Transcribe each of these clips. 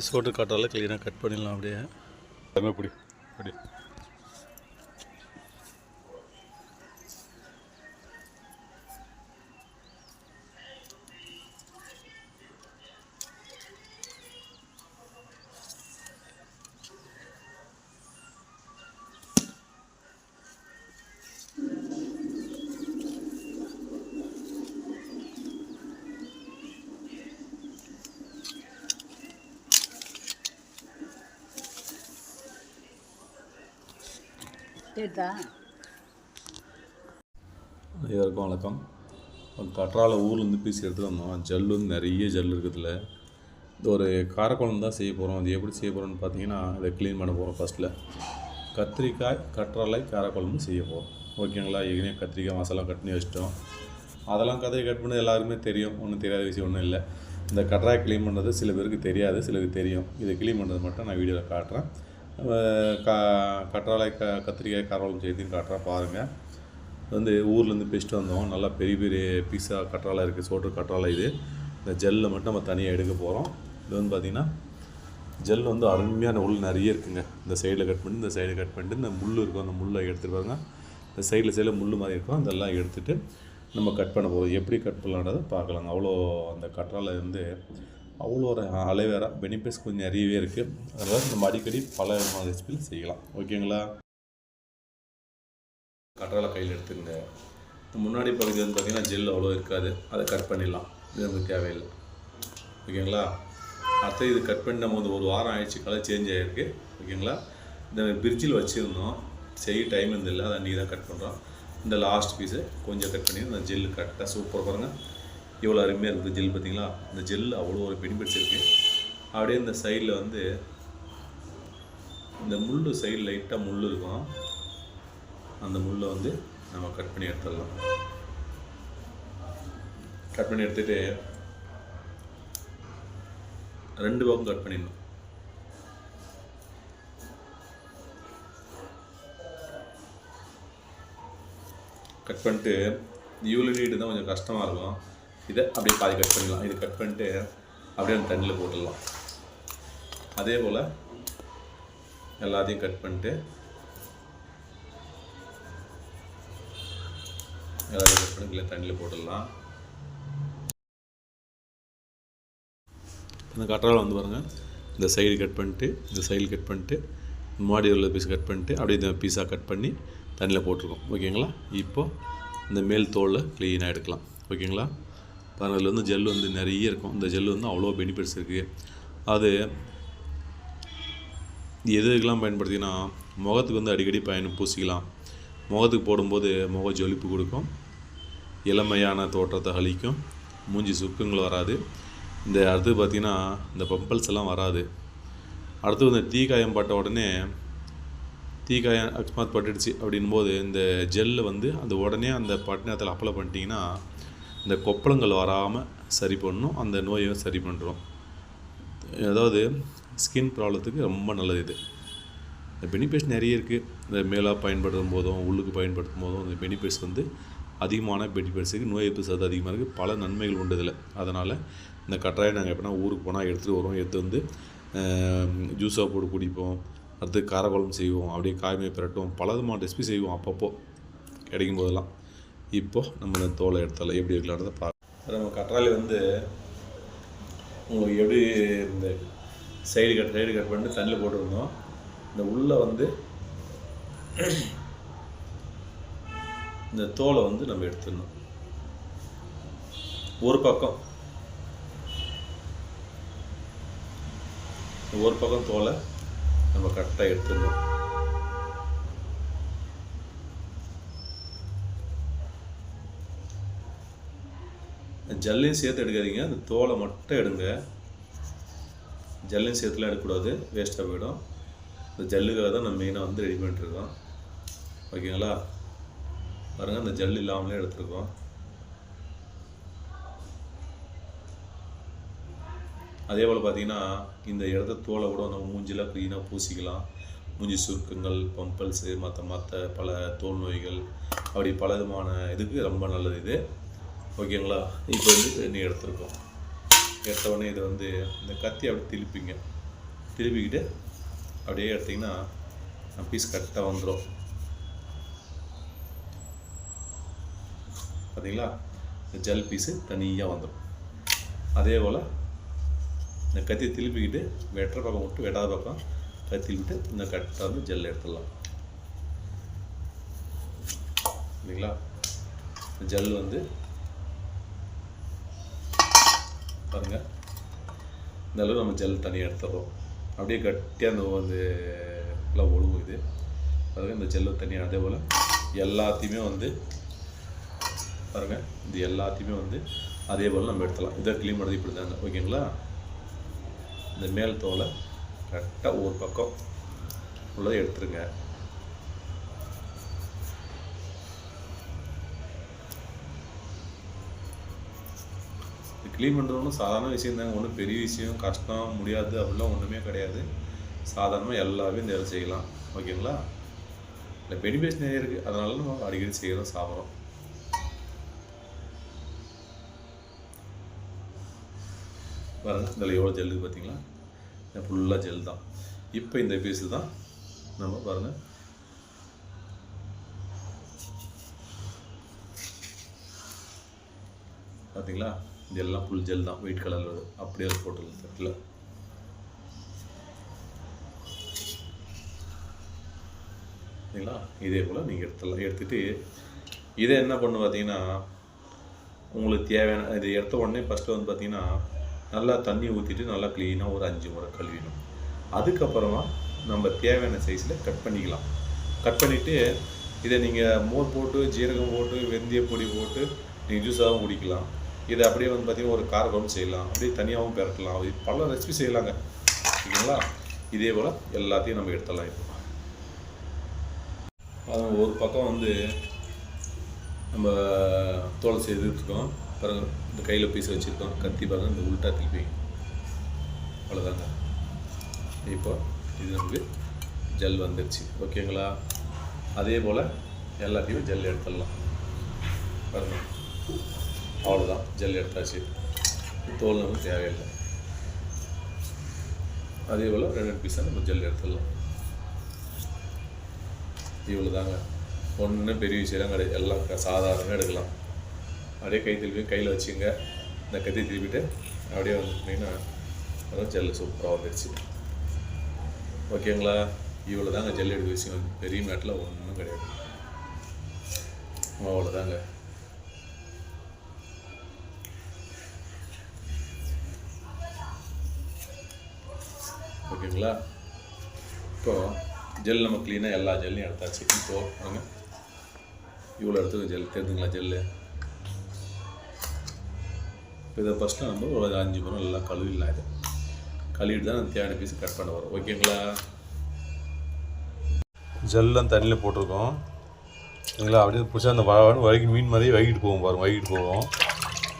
சோட்டு காட்டால் க்ளீனாக கட் பண்ணிடலாம் அப்படியே. எல்லாமே பிடி. பிடி அனைவருக்கும் வணக்கம். கற்றால ஊர்லேருந்து பீஸ் எடுத்துகிட்டு வந்தோம். ஜல்லு வந்து நிறைய ஜல் இருக்குதுல. இது ஒரு காரக்குழம்பு தான் செய்ய போகிறோம் அது எப்படி செய்ய போகிறோம்னு பார்த்தீங்கன்னா இதை க்ளீன் பண்ண போகிறோம் ஃபஸ்ட்டில் கத்திரிக்காய் கற்றாழை காரக்குழம்பு செய்ய போகிறோம் ஓகேங்களா ஏற்கனவே கத்திரிக்காய் மசாலா கட் பண்ணி வச்சிட்டோம். அதெல்லாம் கத்திரி கட் பண்ணது எல்லாருக்குமே தெரியும். ஒன்றும் தெரியாத விஷயம் ஒன்றும் இல்லை. இந்த கற்றாய் க்ளீன் பண்ணுறது சில பேருக்கு தெரியாது சிலருக்கு தெரியும். இதை க்ளீன் பண்ணுறது மட்டும் நான் வீடியோவில் காட்டுறேன். க கற்றாழை க கத்திரிக்காய் காரக்குழம்பு செய்தின்னு காட்டுறா பாருங்கள் வந்து ஊர்லேருந்து பெஸ்ட்டு வந்தோம். நல்லா பெரிய பெரிய பீஸா கற்றாழை இருக்குது சோற்று கற்றாழை இது. இந்த ஜெல்லில் மட்டும் நம்ம தனியாக எடுக்க போகிறோம் இது வந்து பார்த்திங்கன்னா ஜெல் வந்து அருமையான உள் நிறைய இருக்குங்க. இந்த சைடில் கட் பண்ணி இந்த சைடு கட் பண்ணிட்டு இந்த முள் இருக்கும். அந்த முள்ளை எடுத்துகிட்டு பாருங்க. இந்த சைடில் சைடில் முள் மாதிரி இருக்கும். அதெல்லாம் எடுத்துகிட்டு நம்ம கட் பண்ண போகிறோம் எப்படி கட் பண்ணலான்றதை பார்க்கலாங்க. அவ்வளோ அந்த கற்றாழை வந்து அவ்வளோ ஒரு அலைவேரா பெனிஃபிட்ஸ் கொஞ்சம் நிறையவே இருக்குது அதனால் நம்ம அடிக்கடி பல விதமான ரெசிபியில் செய்யலாம். ஓகேங்களா கற்றாழை கையில் எடுத்துக்கங்க. முன்னாடி பகுதி வந்து பார்த்திங்கன்னா ஜெல் அவ்வளோ இருக்காது. அதை கட் பண்ணிடலாம். இது நமக்கு தேவையில்லை. ஓகேங்களா அடுத்து இது கட் பண்ணி நம்ம வந்து ஒரு வாரம் ஆயிடுச்சு. கலர் சேஞ்ச் ஆகிருக்கு ஓகேங்களா இந்த பிரிட்ஜில் வச்சுருந்தோம். செய்ய டைம் இருந்தில்லை அதை அன்றைக்கி தான் கட் பண்ணுறோம் இந்த லாஸ்ட் பீஸை கொஞ்சம் கட் பண்ணி இந்த ஜெல்லு கரெக்டாக சூப்பர் பாருங்கள் எவ்வளோ அருமையாக இருக்குது ஜெல் பார்த்தீங்களா? இந்த ஜெல் அவ்வளோ ஒரு பெனிஃபிட்ஸ் இருக்குது அப்படியே இந்த சைடில் வந்து இந்த முள் சைடு லைட்டாக முள் இருக்கும். அந்த முள்ளை வந்து நம்ம கட் பண்ணி எடுத்துடலாம். கட் பண்ணி எடுத்துகிட்டு ரெண்டு பக்கம் கட் பண்ணிடணும். கட் பண்ணிட்டு இவ்வளோ தான் கொஞ்சம் கஷ்டமாக இருக்கும். இதை அப்படியே பாதி கட் பண்ணிடலாம். இது கட் பண்ணிட்டு அப்படியே அந்த தண்ணியில் போட்டுடலாம். அதே போல் எல்லாத்தையும் கட் பண்ணிட்டு எல்லாத்தையும் கட் பண்ணி தண்ணியில் போட்டுடலாம். இந்த கட்டரால் வந்து பாருங்கள் இந்த சைடு கட் பண்ணிட்டு இந்த சைடு கட் பண்ணிட்டு மாடி உள்ள பீஸ் கட் பண்ணிட்டு அப்படியே இந்த பீஸாக கட் பண்ணி தண்ணியில் போட்டிருக்கோம். ஓகேங்களா இப்போ இந்த மேல் தோலை க்ளீனாக எடுக்கலாம். ஓகேங்களா பாருங்கள் அதில் வந்து ஜெல் வந்து நிறைய இருக்கும். இந்த ஜெல் வந்து அவ்வளோ பெனிஃபிட்ஸ் இருக்குது அது எது எதுக்கெல்லாம் பயன்படுத்தினா முகத்துக்கு வந்து அடிக்கடி பயன் பூசிக்கலாம். முகத்துக்கு போடும்போது முக ஜொலிப்பு கொடுக்கும். இளமையான தோற்றத்தை அளிக்கும். மூஞ்சி சுக்குங்கள் வராது. இந்த அடுத்து பார்த்திங்கன்னா இந்த பம்பல்ஸ் எல்லாம் வராது. அடுத்து வந்து தீக்காயம் பட்ட உடனே தீக்காயம் அக்ஸ்மாத் பட்டுடுச்சு அப்படின்போது இந்த ஜெல்லை வந்து அந்த உடனே அந்த பட்டினத்தில் அப்ளை பண்ணிட்டீங்கன்னா இந்த கொப்பளங்கள் வராமல் சரி பண்ணும் அந்த நோயை சரி பண்ணுறோம் அதாவது ஸ்கின் ப்ராப்ளத்துக்கு ரொம்ப நல்லது இது. இந்த பெனிஃபிட்ஸ் நிறைய இருக்குது இந்த மேலாக பயன்படுத்தும் போதும் உள்ளுக்கு பயன்படுத்தும் போதும் இந்த பெனிஃபிட்ஸ் வந்து அதிகமான பெனிஃபிட்ஸுக்கு நோய் எதிர்ப்பு சத்து அதிகமாக இருக்குது பல நன்மைகள் உண்டு இதில். அதனால் இந்த கட்டாயம் நாங்கள் எப்படின்னா ஊருக்கு போனால் எடுத்துகிட்டு வருவோம். எடுத்து வந்து ஜூஸாக போட்டு குடிப்போம். அடுத்து காரக்குழம்பு செய்வோம். அப்படியே காய்மை பிரட்டுவோம். பல விதமான ரெசிபி செய்வோம் அப்பப்போ. கிடைக்கும் போதெல்லாம். இப்போது நம்ம இந்த தோலை எடுத்தால எப்படி இருக்கலான்றதை பார்க்க நம்ம கற்றாழை வந்து உங்களுக்கு எப்படி இந்த சைடு கட் சைடு கட் பண்ணிட்டு தண்ணியில் போட்டுருந்தோம். இந்த உள்ளே வந்து இந்த தோலை வந்து நம்ம எடுத்துடணும். ஒரு பக்கம். ஒரு பக்கம் தோலை நம்ம கரெக்டாக எடுத்துடணும். ஜல்லையும் சேர்த்து எடுக்காதீங்க. அந்த தோலை மட்டும் எடுங்க. ஜல்லையும் சேர்த்துலாம் எடுக்கக்கூடாது. வேஸ்ட்டாக போயிடும். இந்த ஜல்லுக்காக தான் நம்ம மெயினாக வந்து ரெடி பண்ணிட்டுருக்கோம் ஓகேங்களா? பாருங்கள் அந்த ஜல் இல்லாமலே எடுத்துருக்கோம். அதே போல் பார்த்தீங்கன்னா இந்த இடத்த தோலை கூட நம்ம மூஞ்சிலாம் க்ளீனாக பூசிக்கலாம். மூஞ்சி சுருக்கங்கள் பம்பல்ஸு மற்ற மற்ற பல தோல் நோய்கள் அப்படி பல விதமான இதுக்கு ரொம்ப நல்லது இது. ஓகேங்களா? இப்போ வந்து தண்ணி எடுத்துருக்கோம். எடுத்தவொடனே இதை வந்து இந்த கத்தி அப்படி திருப்பிங்க. திருப்பிக்கிட்டு அப்படியே எடுத்திங்கன்னா பீஸ் கரெக்டாக வந்துடும் பார்த்தீங்களா? இந்த ஜல் பீஸு தனியாக வந்துடும் அதே போல் இந்த கத்தி திருப்பிக்கிட்டு வெட்டுற பக்கம் விட்டு வெட்டாத பக்கம் கத்தி விட்டு இந்த கரெக்டாக வந்து ஜெல் எடுத்துடலாம். இல்லைங்களா இந்த ஜெல் வந்து பாருங்கள் இந்த அளவு நம்ம ஜெல் தனியாக எடுத்துடுறோம். அப்படியே கட்டியாக அந்த வந்து எல்லாம் ஒழுகும் இது. பாருங்கள் இந்த ஜெல்லு தனியாக அதே போல் எல்லாத்தையுமே வந்து பாருங்கள் இது எல்லாத்தையுமே வந்து அதே போல் நம்ம எடுத்துடலாம். இதை க்ளீன் பண்ணது இப்படி தாங்க ஓகேங்களா இந்த மேல் தோலை கரெக்டாக ஒரு பக்கம் உள்ளதை எடுத்துருங்க. க்ளீன் பண்ணுறது ஒன்றும் சாதாரண விஷயம் தாங்க. ஒன்றும் பெரிய விஷயம் கஷ்டம் முடியாது அப்படிலாம் ஒன்றுமே கிடையாது. சாதாரணமாக எல்லாமே இந்த வேலை செய்யலாம். ஓகேங்களா? இல்லை பெனிஃபிட்ஸ் நிறைய இருக்குது அதனால நம்ம அடிக்கடி செய்கிறோம் சாப்பிட்றோம். பாருங்க இதில் எவ்வளோ ஜெல்லு பார்த்தீங்களா? ஃபுல்லாக ஜெல் தான். இப்போ இந்த பீஸு தான் நம்ம பாருங்கள் பார்த்தீங்களா? இதெல்லாம் ஃபுல் ஜெல் தான். ஒயிட் கலரில் அப்படியே போட்டுருது போட்டு தட்டில் சரிங்களா? இதே போல் நீங்கள் எடுத்துடலாம். எடுத்துகிட்டு இதை என்ன பண்ணு பார்த்தீங்கன்னா உங்களுக்கு தேவையான இது எடுத்த உடனே ஃபஸ்ட்டு வந்து பார்த்தீங்கன்னா நல்லா தண்ணி ஊற்றிட்டு நல்லா க்ளீனாக ஒரு அஞ்சு முறை கழுவிடும் அதுக்கப்புறமா நம்ம தேவையான சைஸில் கட் பண்ணிக்கலாம். கட் பண்ணிவிட்டு இதை நீங்கள் மோர் போட்டு ஜீரகம் போட்டு வெந்தய பொடி போட்டு நீங்கள் ஜூஸாகவும் குடிக்கலாம். இதை அப்படியே வந்து பார்த்தீங்கன்னா ஒரு கார குழம்பு செய்யலாம். அப்படியே தனியாகவும் பெரட்டலாம் பல ரெசிபி செய்யலாங்க. ஓகேங்களா இதே போல் எல்லாத்தையும் நம்ம எடுத்துடலாம் இப்போ. அது ஒரு பக்கம் வந்து நம்ம தோல் செய்து இருக்கோம் பாருங்க இந்த கையில் பீஸ் வச்சுருக்கோம். கத்தி பாருங்க இந்த உள்டா திருப்பி. அவ்வளோதாங்க இப்போ இது நமக்கு ஜெல் வந்துடுச்சு ஓகேங்களா அதே போல் எல்லாத்தையும் ஜெல் எடுத்துடலாம். பாருங்க. அவ்வளோதான் ஜெல் எடுத்தாச்சு. தோல் நமக்கு தேவையில்லை. அதே போல் ரெண்டு பீஸாக நம்ம ஜெல் எடுத்துடலாம். இவ்வளோ தாங்க ஒன்றும் பெரிய விஷயம் கிடையாது. எல்லாம் சாதாரணமாக எடுக்கலாம். அப்படியே கை திருப்பி கையில் வச்சுங்க. இந்த கத்தி திருப்பிட்டு அப்படியே வந்துட்டிங்கன்னா அதான் ஜெல் சூப்பராக வந்துடுச்சு ஓகேங்களா? இவ்வளோ தாங்க ஜெல் எடுக்க விஷயம். பெரிய மேட்டில் ஒன்றும் கிடையாது. அவ்வளோதாங்க ஓகேங்களா? இப்போது ஜெல் நம்ம க்ளீனாக எல்லா ஜெல்லையும் எடுத்தாச்சு. இப்போது பாருங்க இவ்வளோ இடத்துக்கு ஜெல் தெரிஞ்சுங்களா ஜெல்லு இப்போ இதை ஃபஸ்ட்டு நம்ம ஒரு அஞ்சு முறை எல்லாம் கழுவிடலாம் இது. கழுவிட்டு தான் அந்த தேவையான பீஸ் கட் பண்ண வரும் ஓகேங்களா? ஜெல்லாம் தண்ணியில் போட்டிருக்கோம். சரிங்களா? அப்படியே பிடிச்சா அந்த வழக்கி மீன் மாதிரி வகிட்டு போவோம் பாருங்க வகிட்டு போவோம்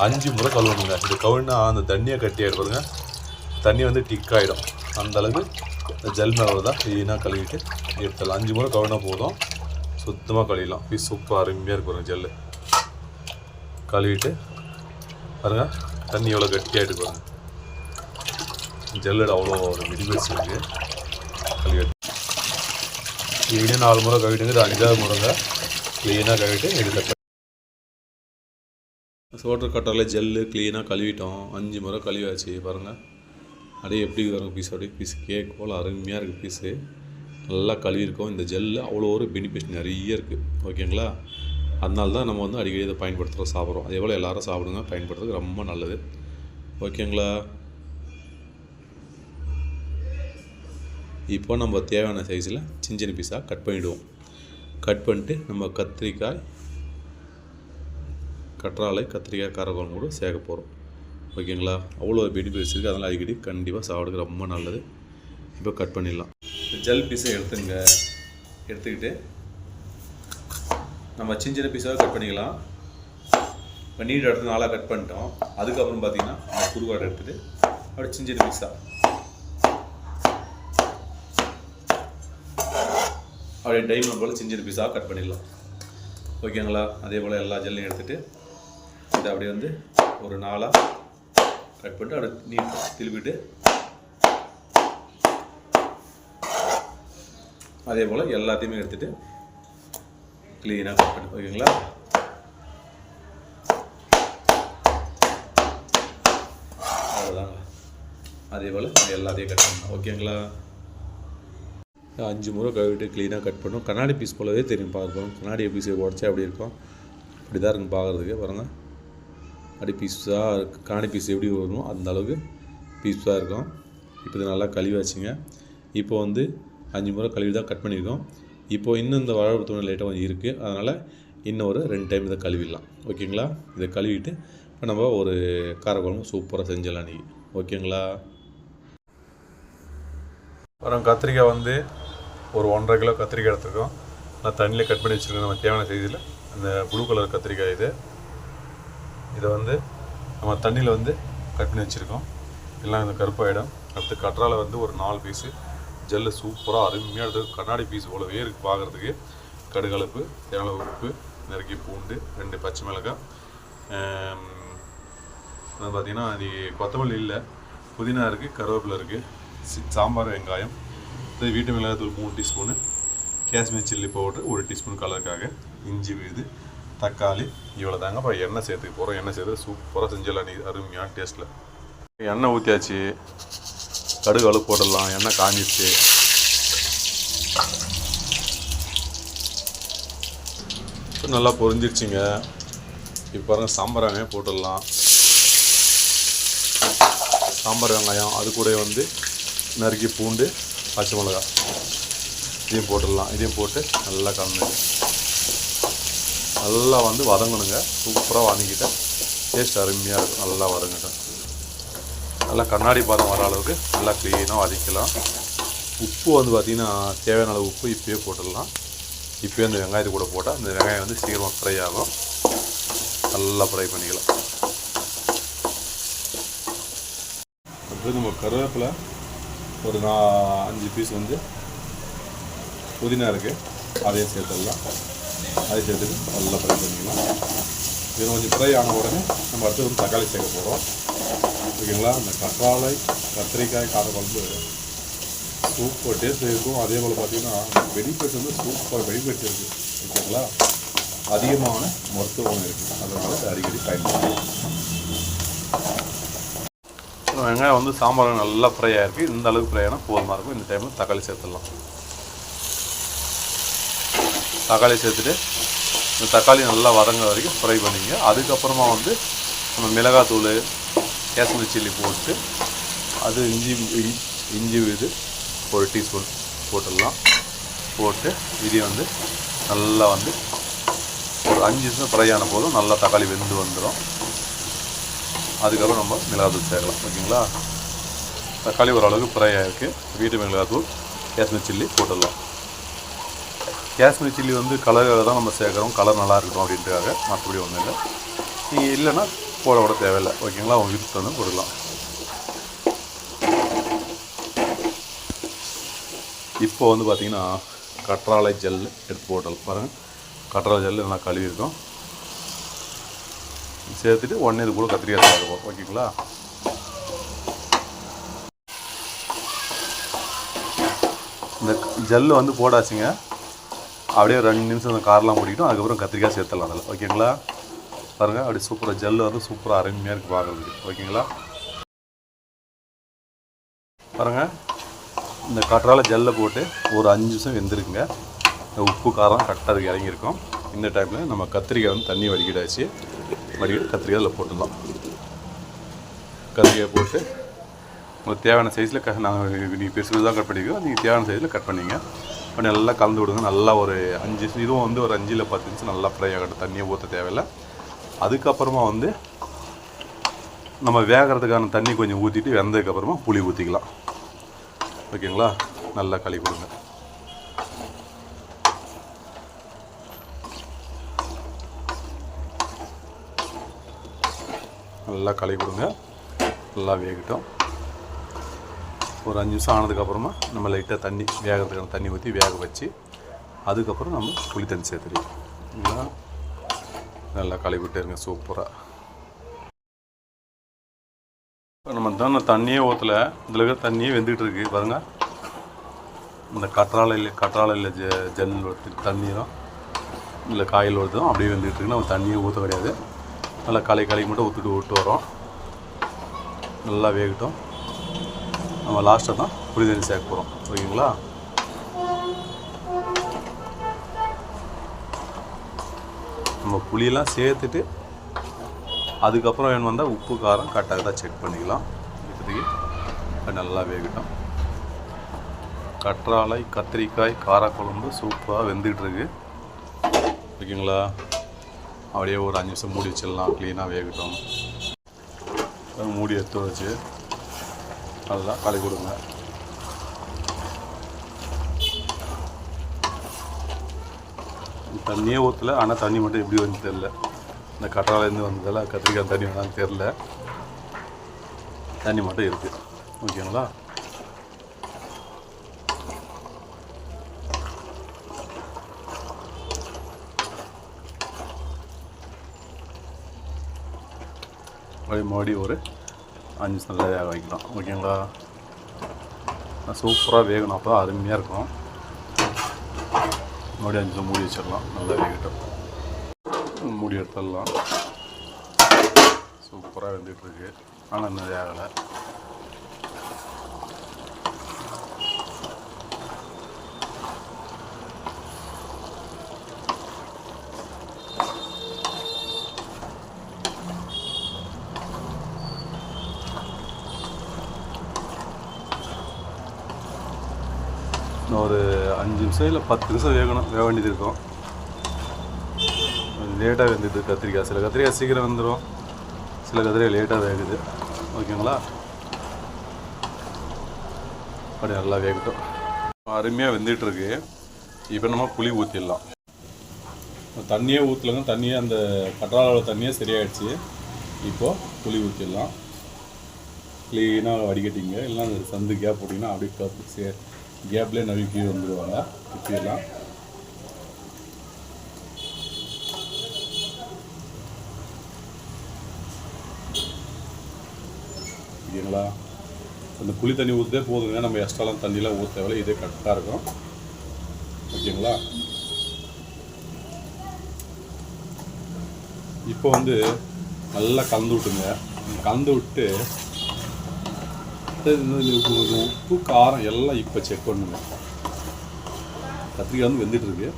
அஞ்சு முறை கழுவணுங்க. இது கழுவினா அந்த தண்ணியை கட்டி ஆகிடுவாருங்க தண்ணி வந்து டிக் ஆகிடும் அந்த அளவுக்கு இந்த ஜெல் மேலே தான் க்ளீனாக கழுவிட்டு எடுத்துடலாம் அஞ்சு முறை கழுவினா போதும். சுத்தமாக கழுவிடலாம். பீஸ் சூப்பர் அருமையாக இருக்கு ஜெல்லு கழுவிட்டு பாருங்க தண்ணி எவ்வளோ கட்டியாகிட்டு பாருங்கள் ஜெல்லோட அவ்வளோ ஒரு விடிவெச்சு இருக்குது கழுவி இப்படியும் நாலு முறை கழுவிட்டுங்க. இது அஞ்சாவது முறைங்க க்ளீனாக கழுவிட்டு எடுத்து சோட்டர் கட்டரில் ஜெல்லு க்ளீனாக கழுவிட்டோம். அஞ்சு முறை கழுவியாச்சு பாருங்கள் அப்படியே எப்படி வரும் பீஸ் அப்படியே பீஸ் கேக் போல் அருமையாக இருக்குது பீஸு நல்லா கழுவிருக்கோம் இந்த ஜெல்லு அவ்வளோ ஒரு பெனிஃபிட் நிறைய இருக்குது ஓகேங்களா அதனால தான் நம்ம வந்து அடிக்கடி இதை பயன்படுத்துகிறோம் சாப்பிட்றோம். அதே போல் எல்லாரும் சாப்பிடுங்க. பயன்படுத்துறது ரொம்ப நல்லது. ஓகேங்களா இப்போ நம்ம தேவையான சைஸில் சின்ன சின்ன பீஸாக கட் பண்ணிவிடுவோம் கட் பண்ணிட்டு நம்ம கத்திரிக்காய் கற்றாழை கத்திரிக்காய் காரக்குழம்பு கூட சேர்க்க போகிறோம் ஓகேங்களா? அவ்வளோ பெனிஃபிட்ஸ் இருக்குது அதனால் அடிக்கடி கண்டிப்பாக சாப்பிடுறது ரொம்ப நல்லது. இப்போ கட் பண்ணிடலாம். ஜெல் பீஸை எடுத்துங்க எடுத்துக்கிட்டு நம்ம சின்ன சின்ன பீஸாக கட் பண்ணிக்கலாம். இப்போ நீட் எடுத்து நாளாக கட் பண்ணிட்டோம். அதுக்கப்புறம் பார்த்தீங்கன்னா அந்த குருவாடை எடுத்துகிட்டு அப்படியே சின்ன சின்ன பீஸாக அப்படியே டைமண்ட் போல் சின்ன சின்ன பீஸாக கட் பண்ணிடலாம். ஓகேங்களா? அதே போல் எல்லா ஜெல்லையும் எடுத்துகிட்டு இதை அப்படியே வந்து ஒரு நாளாக கட் பண்ணிட்டு அப்படியே நீட் திருப்பிட்டு அதே போல் எல்லாத்தையுமே எடுத்துகிட்டு க்ளீனாக கட் பண்ணி. ஓகேங்களா? அவ்வளோதாங்க அதே போல் எல்லாத்தையும் கட் பண்ணணும் ஓகேங்களா? அஞ்சு முறை கழுவிட்டு க்ளீனாக கட் பண்ணும். கண்ணாடி பீஸ் போலவே தெரியும். பார்க்கணும் கண்ணாடி பீஸ் உடச்சா எப்படி இருக்கும். இப்படி தான் இருக்கும் பார்க்குறதுக்கு. பாருங்கள் அப்படி பீஸாக காணி பீஸ் எப்படி வருமோ அந்த அளவுக்கு பீஸாக இருக்கும். இப்போ இது நல்லா கழுவி வச்சுங்க இப்போ வந்து அஞ்சு முறை கழுவி தான் கட் பண்ணியிருக்கோம். இப்போ இன்னும் இந்த வாழைப்பு துணி லைட்டாக கொஞ்சம் இருக்குது அதனால் இன்னும் ஒரு ரெண்டு டைம் இதை கழுவிடலாம். ஓகேங்களா? இதை கழுவிட்டு இப்போ நம்ம ஒரு காரக்குழம்பு சூப்பராக செஞ்சிடலாம் நீ ஓகேங்களா? அப்புறம் கத்திரிக்காய் வந்து ஒரு ஒன்றரை கிலோ கத்திரிக்காய் எடுத்துருக்கோம். நான் தண்ணியில் கட் பண்ணி வச்சுருக்கேன். நம்ம தேவையான செய்தியில் அந்த ப்ளூ கலர் கத்திரிக்காய் இது. இதை வந்து நம்ம தண்ணியில் வந்து கட் பண்ணி வச்சுருக்கோம். எல்லாம் இந்த கருப்பாயிடும் அடுத்து கற்றால வந்து ஒரு நாலு பீஸு ஜெல்லு சூப்பராக அருமையாக எடுத்து கண்ணாடி பீஸ் போலவே இருக்குது பார்க்குறதுக்கு கடுகலப்பு தேவை உப்பு நிறைய பூண்டு ரெண்டு பச்சை மிளகாய். அது பார்த்தீங்கன்னா அது கொத்தமல்லி இல்லை. புதினா இருக்குது கருவேப்பிலை இருக்குது சாம்பார் வெங்காயம். இது வீட்டு மிளகாத்தூள் மூணு டீஸ்பூனு காஷ்மீர் சில்லி பவுடர் ஒரு டீஸ்பூன் கலருக்காக இஞ்சி விழுது. தக்காளி இவ்வளோ தாங்க அப்புறம் எண்ணெய் சேர்த்துக்க போகிறோம் எண்ணெய் சேர்த்து சூப்பராக செஞ்சிடலாம். நீ அருமையான டேஸ்ட்டில் எண்ணெய் ஊற்றியாச்சு கடுகு அழுப்பு போட்டுடலாம். எண்ணெய் காஞ்சிச்சு நல்லா பொரிஞ்சிருச்சுங்க. இப்போ பாருங்கள் சாம்பார் வெங்காயம் போட்டுடலாம். சாம்பார் வெங்காயம் அது கூட வந்து நறுக்கி பூண்டு பச்சை மிளகாய். இதையும் போட்டுடலாம். இதையும் போட்டு நல்லா கலந்து நல்லா வந்து வதங்கணுங்க. சூப்பராக வதங்கிட்ட டேஸ்ட் அருமையாக இருக்கும். நல்லா வதங்கட்டும். நல்லா கண்ணாடி பாதம் வர அளவுக்கு நல்லா க்ளீனாக வதக்கலாம். உப்பு வந்து பார்த்திங்கன்னா தேவையான அளவு உப்பு இப்போயே போட்டுடலாம். இப்போயே அந்த வெங்காயத்து கூட போட்டால் அந்த வெங்காயம் வந்து சீக்கிரமாக ஃப்ரை ஆகும். நல்லா ஃப்ரை பண்ணிக்கலாம். அப்புறம் நம்ம கருவேப்பிலை ஒரு நா அஞ்சு பீஸ் வந்து புதினா இருக்குது அதையும் சேர்த்துடலாம். அதை சேர்த்துட்டு நல்லா ஃப்ரை பண்ணிக்கலாம். இது கொஞ்சம் ஃப்ரை ஆன உடனே நம்ம அடுத்து வந்து தக்காளி சேர்க்க போகிறோம் ஓகேங்களா? இந்த கற்றாழை கத்திரிக்காய் காரக்குழம்பு சூப்பர் டேஸ்ட் இருக்கும். அதே போல் பார்த்தீங்கன்னா பெனிஃபிட்ஸ் வந்து சூப்பர் பெனிஃபிட்ஸ் இருக்குது ஓகேங்களா? அதிகமான மருத்துவ குணம் இருக்குது அதனால் அடிக்கடி பயன்படுத்தும் வெங்காயம் வந்து சாம்பார் நல்லா ஃப்ரை ஆகிருக்கு இந்த அளவுக்கு ஃப்ரை ஆனால் போதுமாக இருக்கும். இந்த டைமில் தக்காளி சேர்த்துடலாம். தக்காளி சேர்த்துட்டு இந்த தக்காளி நல்லா வதங்க வரைக்கும் ஃப்ரை பண்ணிங்க. அதுக்கப்புறமா வந்து நம்ம மிளகாத்தூள் காஷ்மீர் சில்லி போட்டு அது இஞ்சி இஞ்சி இது ஒரு டீஸ்பூன் போட்டுடலாம். போட்டு இதையும் வந்து நல்லா வந்து ஒரு அஞ்சு நிமிஷம் ஃப்ரை ஆன போதும் நல்லா தக்காளி வெந்து வந்துடும் அதுக்கப்புறம் நம்ம மிளகாத்தூள் சேர்க்கலாம். ஓகேங்களா? தக்காளி ஓரளவுக்கு ஃப்ரை ஆகிருக்கு வீட்டு மிளகாத்தூள் காஷ்மீர் சில்லி போட்டுடலாம். காஷ்மீர் சில்லி வந்து கலரில் தான் நம்ம சேர்க்குறோம். கலர் நல்லா இருக்கட்டும் அப்படின்றக்காக மற்றபடி ஒன்றும் இல்லை. நீங்கள் இல்லைன்னா போட கூட தேவையில்லை. ஓகேங்களா? அவங்க விருப்பம் வந்து போடலாம். இப்போ வந்து பார்த்திங்கன்னா கற்றாழை ஜெல் எடுத்து போட்டல் பாருங்கள் கற்றாழை ஜெல் நல்லா கழுவி இருக்கும் சேர்த்துட்டு உடனே இது கூட கத்திரிக்காய் சேர்க்க ஓகேங்களா? இந்த ஜெல்லு வந்து போடாச்சுங்க. அப்படியே ரெண்டு நிமிஷம் அந்த காரெலாம் மூடிக்கிட்டோம் அதுக்கப்புறம் கத்திரிக்காய் சேர்த்துடலாம் அதில். ஓகேங்களா? பாருங்கள் அப்படி சூப்பராக ஜெல்லு வந்து சூப்பராக அருமையாக இருக்குது பார்க்குறதுக்கு. ஓகேங்களா? பாருங்கள் இந்த கற்றால ஜெல்லை போட்டு ஒரு அஞ்சு நிமிஷம் வெந்திருக்குங்க. இந்த உப்பு காரம் கரெக்டாக அதுக்கு இறங்கியிருக்கும். இந்த டைமில் நம்ம கத்திரிக்காய் வந்து தண்ணி வடிக்கிடாச்சு வடிக்கிட்டு கத்திரிக்காய் அதில் போட்டுடலாம். கத்திரிக்காய் போட்டு உங்களுக்கு தேவையான சைஸில் க நாங்கள் நீங்கள் பெருசு தான் கட் பண்ணிக்கிறோம் நீங்கள் தேவையான சைஸில் கட் பண்ணிங்க. இப்போ நல்லா கலந்து விடுங்க. நல்லா ஒரு அஞ்சு இதுவும் வந்து ஒரு அஞ்சில் பத்து நிமிஷம் நல்லா ஃப்ரை ஆகட்டும். தண்ணியை ஊற்ற தேவையில்லை. அதுக்கப்புறமா வந்து நம்ம வேகிறதுக்கான தண்ணி கொஞ்சம் ஊற்றிட்டு வெந்ததுக்கப்புறமா புளி ஊற்றிக்கலாம் ஓகேங்களா? நல்லா களி கொடுங்க. நல்லா களி கொடுங்க. நல்லா வேகட்டும். ஒரு அஞ்சு நிமிஷம் ஆனதுக்கப்புறமா நம்ம லைட்டாக தண்ணி வேகிறதுக்கான தண்ணி ஊற்றி வேக வச்சு அதுக்கப்புறம் நம்ம புளி தண்ணி சேர்த்துருவோம் நல்லா களி விட்டுருங்க சூப்பராக இப்போ நம்ம தானே தண்ணியே ஊற்றல இதில் இருக்கிற தண்ணியே வெந்துக்கிட்டு இருக்கு பாருங்க. இந்த கற்றாழையில் கற்றாழையில் ஜெ ஜெல் தண்ணீரும் இல்லை காயில் ஊற்றும் அப்படியே வெந்துகிட்ருக்கு இருக்கு. நம்ம தண்ணியை ஊற்ற கிடையாது. நல்லா களை களை மட்டும் ஊற்றிட்டு விட்டு வரோம். நல்லா வேகட்டும். நம்ம லாஸ்ட்டாக தான் புளி தண்ணி சேர்க்க போகிறோம் ஓகேங்களா? நம்ம புளியெல்லாம் சேர்த்துட்டு அதுக்கப்புறம் வேணும் வந்தால் உப்பு காரம் கரெக்டாக தான் செக் பண்ணிக்கலாம். இப்போதைக்கு அது நல்லா வேகட்டும். கற்றாழை கத்திரிக்காய் காரக்குழம்பு சூப்பராக வெந்துக்கிட்டு இருக்கு. ஓகேங்களா? அப்படியே ஒரு அஞ்சு நிமிஷம் மூடி வச்சிடலாம். க்ளீனாக வேகட்டும். மூடி எடுத்து வச்சு நல்லா களை கொடுங்க. தண்ணியே ஊற்றல ஆனால் தண்ணி மட்டும் எப்படி வந்து தெரில இந்த கற்றாலேருந்து வந்ததால் கத்திரிக்காய் தண்ணி வேணாலும் தெரில தண்ணி மட்டும் இருக்குது ஓகேங்களா? மறுபடியும் மறுபடி ஒரு அஞ்சு நிமிஷம் நல்லா வேக வைக்கலாம் ஓகேங்களா? சூப்பராக வேகணும். அப்போ தான் அருமையாக இருக்கும். மறுபடியும் அஞ்சு நிமிஷம் மூடி வச்சிடலாம். நல்லா வேகட்டும் மூடி எடுத்துடலாம். சூப்பராக வெந்துட்டு ஆனால் இன்னும் வேகலை இன்னும் ஒரு அஞ்சு நிமிஷம் இல்லை பத்து நிமிஷம் வேகணும் வேக வேண்டியது இருக்கும். லேட்டாக வெந்துட்டு கத்திரிக்காய். சில கத்திரிக்காய் சீக்கிரம் வந்துடும் சில கத்திரிக்காய் லேட்டாக வேகுது. ஓகேங்களா அப்படி நல்லா வேகட்டும். அருமையாக வெந்துட்டுருக்கு இப்போ நம்ம புளி ஊற்றிடலாம் தண்ணியே ஊற்றலங்க தண்ணியே அந்த கற்றாழை தண்ணியே சரியாயிடுச்சு. இப்போது புளி ஊற்றிடலாம் க்ளீனாக வடிகட்டிங்க. இல்லைன்னா அந்த சந்து கேப் போட்டிங்கன்னா அப்படியே கேப்லேயே நழுவி கீழே வந்துடுவாங்க ஊற்றிடலாம் ஓகேங்களா? அந்த புளி தண்ணி ஊற்றே போதுங்க. நம்ம எக்ஸ்ட்ராலாம் தண்ணியெலாம் ஊற்ற தேவையில்ல. இதே கரெக்டாக இருக்கும். ஓகேங்களா? இப்போ வந்து நல்லா கலந்து விட்டுங்க. கலந்து விட்டு உப்பு காரம் எல்லாம் இப்போ செக் பண்ணுங்க. கத்திரிக்காய் வந்து வெந்துட்டு இருக்கு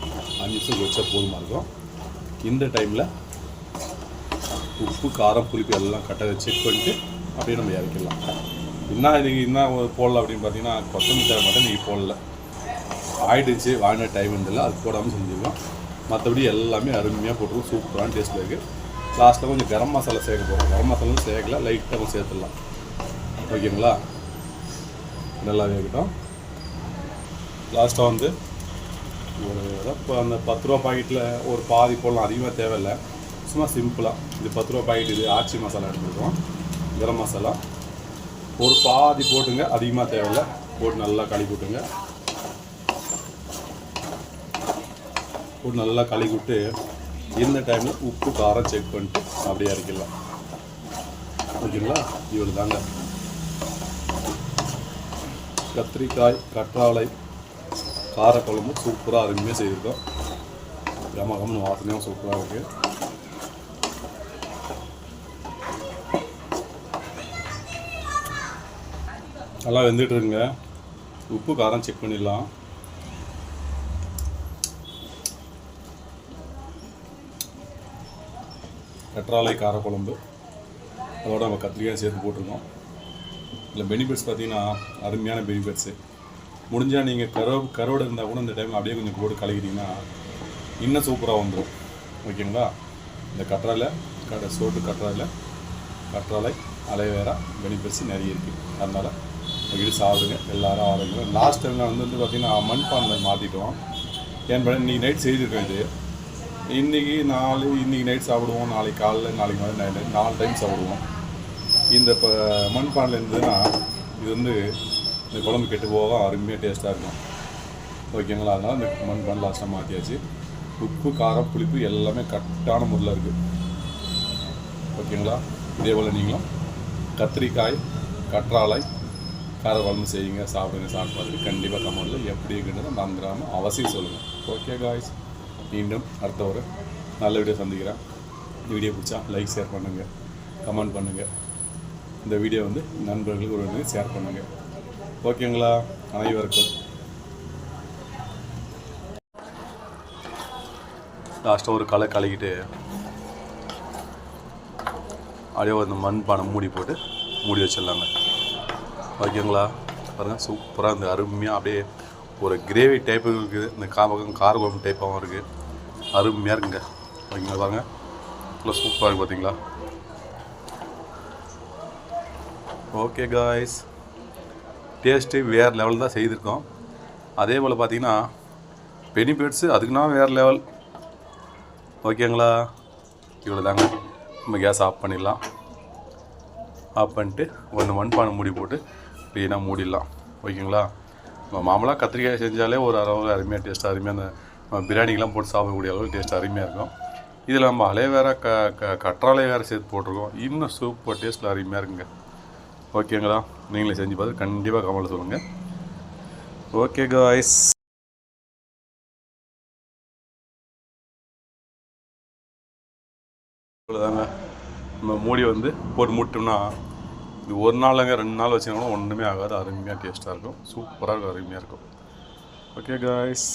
அஞ்சு நிமிஷம் வச்சா போதுமா இருக்கும் இந்த டைமில் உப்பு காரம் புளிப்பு எல்லாம் கரெக்டாக செக் பண்ணிட்டு அப்படியே நம்ம இறக்கிடலாம். என்ன இதுக்கு என்ன போடல அப்படின்னு பார்த்தீங்கன்னா கொத்தமல்லி தழை மட்டும் நீங்கள் போடல. ஆயிடுச்சு வாங்கின டைம் இருந்தில்ல அது போடாமல் செஞ்சுருக்கோம் மற்றபடி எல்லாமே அருமையாக போட்டுருக்கோம். சூப்பரான டேஸ்ட்டில் இருக்குது லாஸ்ட்டில் கொஞ்சம் கரம் மசாலா சேர்க்க போகிறோம் கரம் மசாலாவும் சேர்க்கல லைட்டாக கொஞ்சம் சேர்த்துடலாம். ஓகேங்களா? நல்லா வேகட்டும் லாஸ்ட்டாக வந்து ஒரு இப்போ அந்த பத்து ரூபா பாக்கெட்டில் ஒரு பாதி போடலாம் அதிகமாக தேவையில்லை. சும்மா சிம்பிளாக இது பத்து ரூபா பாக்கெட் இது ஆச்சி மசாலா எடுத்துருக்கோம். கரம் மசாலா. ஒரு பாதி போட்டுங்க. அதிகமாக தேவையில்லை. போட்டு நல்லா கழுவி விட்டுங்க. போட்டு நல்லா கழுவி விட்டு இந்த டைமில் உப்பு காரம் செக் பண்ணிட்டு அப்படியே இறக்கிடலாம். ஓகேங்களா? இவ்வளோ தாங்க. கத்திரிக்காய் கற்றாழை காரக்குழம்பு சூப்பராக அருமையாக செய்திருக்கோம். கம வாசனையும் சூப்பராக இருக்குது நல்லா வெந்துட்டு இருக்குங்க. உப்பு காரம் செக் பண்ணிடலாம். கற்றாழை காரக்குழம்பு அதோட நம்ம கத்திரிக்காய் சேர்த்து போட்டிருக்கோம். இதில் பெனிஃபிட்ஸ் பார்த்தீங்கன்னா அருமையான பெனிஃபிட்ஸு முடிஞ்சால் நீங்கள் கரோ கரோடு இருந்தால் கூட இந்த டைம் அப்படியே கொஞ்சம் போட்டு கலக்கிட்டீங்கன்னா இன்னும் சூப்பராக வந்துடும் ஓகேங்களா? இந்த கற்றாழை கடை சோட்டு கற்றாழை கற்றாழை அலைவேரா பெனிஃபிட்ஸ் நிறைய இருக்குது அதனால் இது சாப்பிடுங்க. எல்லாரும் ஆரோக்கியம் லாஸ்ட் டைமில் வந்து வந்து பார்த்திங்கன்னா மண்பானில் மாற்றிட்டோம் ஏன் பண்ண இன்றைக்கி நைட் செய்திருக்கோம் இது. இன்றைக்கி நாலு இன்றைக்கி நைட் சாப்பிடுவோம். நாளைக்கு காலைல நாளைக்கு மாதிரி நைட் நாலு டைம் சாப்பிடுவோம். இந்த இப்போ மண்பானில் இருந்ததுன்னா இது வந்து இந்த குழம்பு கெட்டு போக அருமையாக டேஸ்ட்டாக இருக்கும். ஓகேங்களா அதனால் இந்த பண்ண லாஸ்ட்டாக மாற்றியாச்சு உப்பு காரம் புளிப்பு எல்லாமே கரெக்டான முறையில் இருக்குது ஓகேங்களா இதே போல் நீங்களும் கத்திரிக்காய் கற்றாழை கார குழம்பு செய்யுங்க சாப்பிடுங்க சாப்பிட்டு பார்த்துட்டு கண்டிப்பாக கமெண்ட்டில் எப்படி இருக்குன்றதை மறந்துடாமல் அவசியம் சொல்லுங்கள் ஓகே காய்ஸ் மீண்டும் அடுத்த ஒரு நல்ல வீடியோ சந்திக்கிறேன். இந்த வீடியோ பிடிச்சா லைக் ஷேர் பண்ணுங்கள் கமெண்ட் பண்ணுங்கள் இந்த வீடியோ வந்து நண்பர்களுக்கு ஒரு ஷேர் பண்ணுங்கள் ஓகேங்களா? அனைவருக்கும் லாஸ்ட்டாக ஒரு களை கலக்கிட்டு அப்படியே ஒரு மண் பானை மூடி போட்டு மூடி வச்சிடலாங்க. ஓகேங்களா? பாருங்கள் சூப்பராக இந்த அருமையாக அப்படியே ஒரு கிரேவி டைப்பு இருக்குது. இந்த காபகம் கார குழம்பு டைப்பாகவும் இருக்குது அருமையாக இருக்குங்க. ஓகேங்களா பாருங்க. நல்லா சூப்பராக இருக்குது பார்த்தீங்களா ஓகே காய்ஸ் டேஸ்ட்டு வேறு லெவல் தான் செய்திருக்கோம். அதே போல் பார்த்தீங்கன்னா பெனிஃபிட்ஸு அதுக்குன்னா வேறு லெவல் ஓகேங்களா இவ்வளோ தாங்க நம்ம கேஸ் ஆஃப் பண்ணிடலாம். ஆஃப் பண்ணிட்டு ஒன்று மண்பானை மூடி போட்டு க்ளீனாக மூடிடலாம். ஓகேங்களா நம்ம மாமலாக கத்திரிக்காய் செஞ்சாலே ஒரு அளவு அருமையாக டேஸ்ட் அருமையாக அந்த பிரியாணிக்கெலாம் போட்டு சாப்பிடக்கூடிய அளவுக்கு டேஸ்ட் அருமையாக இருக்கும். இதில் நம்ம அலைய வேற க க கற்றாழை வேறு சேர்த்து போட்டிருக்கோம். இன்னும் சூப்பர் டேஸ்ட்டில் அருமையாக இருக்குங்க. ஓகேங்களா நீங்களே செஞ்சு பார்த்து கண்டிப்பாக கமெண்ட்டில் சொல்லுங்கள் ஓகே காய்ஸ் இவ்வளோதாங்க நம்ம மூடி வந்து போட்டு மூட்டோம்னா இது ஒரு நாளுங்க ரெண்டு நாள் வச்சிங்கன்னா ஒன்றுமே ஆகாது. அருமையாக டேஸ்ட்டாக இருக்கும். சூப்பராக இருக்கும் அருமையாக இருக்கும். Okay guys